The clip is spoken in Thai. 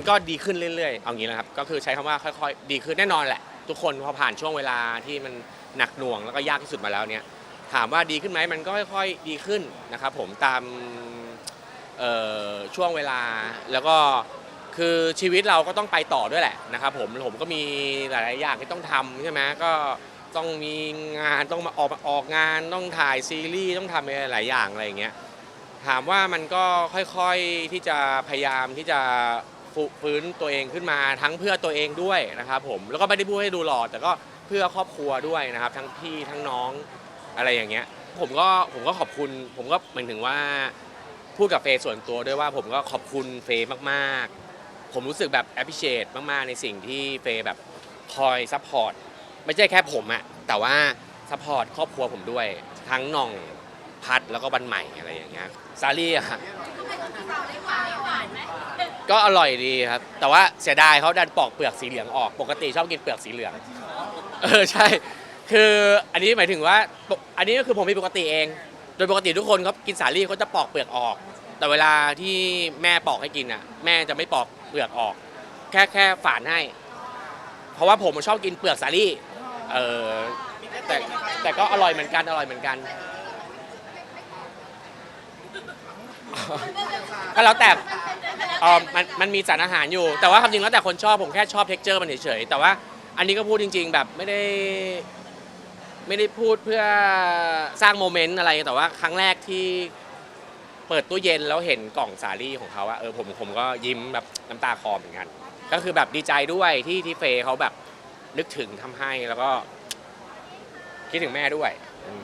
มันก็ดีขึ้นเรื่อยๆ เอางี้นะครับ ก็คือใช้คำว่าค่อยๆ ดีขึ้นแน่นอนแหละ ทุกคนพอผ่านช่วงเวลาที่มันหนักหน่วงแล้วก็ยากที่สุดมาแล้วเนี่ย ถามว่าดีขึ้นไหมมันก็ค่อยๆ ดีขึ้นนะครับผมตามช่วงเวลาแล้วก็คือชีวิตเราก็ต้องไปต่อด้วยแหละนะครับผมผมก็มีหลายๆอย่างที่ต้องทำใช่ไหมก็ต้องมีงานต้องมาออกออกงานต้องถ่ายซีรีส์ต้องทำอะไรหลายอย่างอะไรอย่างเงี้ยถามว่ามันก็ค่อยๆที่จะพยายามที่จะ ฟื้นตัวเองขึ้นมาทั้งเพื่อตัวเองด้วยนะครับผมแล้วก็ไม่ได้พูดให้ดูหล่อแต่ก็เพื่อครอบครัวด้วยนะครับ ทั้งพี่ทั้งน้องอะไรอย่างเงี้ย ผมก็ผมก็ขอบคุณ ผมก็หมายถึงว่าพูดกับเฟย์ส่วนตัวด้วยว่าผมก็ขอบคุณเฟย์มากๆ ผมรู้สึกแบบ appreciate มากๆ ในสิ่งที่เฟย์แบบคอยซัพพอร์ตไม่ใช่แค่ผมอะแต่ว่าซัพพอร์ตครอบครัวผมด้วย ทั้งน่องพัดแล้วก็บันใหม่อะไรอย่างเงี้ยซารี่อะ ก็อร่อยดีครับ แต่ว่าเสียดายเขาดันปอกเปลือกสีเหลืองออก ปกติชอบกินเปลือกสีเหลือง เออใช่ คืออันนี้หมายถึงว่า อันนี้ก็คือผมมีปกติเอง โดยปกติทุกคนเขากินสาลี่เขาจะปอกเปลือกออก แต่เวลาที่แม่ปอกให้กินอะ แม่จะไม่ปอกเปลือกออก แค่แค่ฝานให้ เพราะว่าผมชอบกินเปลือกสาลี่ เออแต่แต่ก็อร่อยเหมือนกันอร่อยเหมือนกัน ก็แล้วแต่เออมันมันมีสารอาหารอยู่ แต่ว่าความจริงแล้วแต่คนชอบผมแค่ชอบเท็กเจอร์มันเฉยๆแต่ว่าอันนี้ก็พูดจริง ๆ แบบไม่ได้ ไม่ได้พูดเพื่อสร้างโมเมนต์อะไรแต่ว่าครั้งแรกที่เปิดตู้เย็นแล้วเห็นกล่องสาลี่ของเขาอะเออผมผมก็ยิ้มแบบน้ำตาคลอเหมือนกัน ก็คือแบบดีใจด้วยที่ที่เฟย์เขาแบบนึกถึงทำให้แล้วก็ คิดถึงแม่ด้วยอืม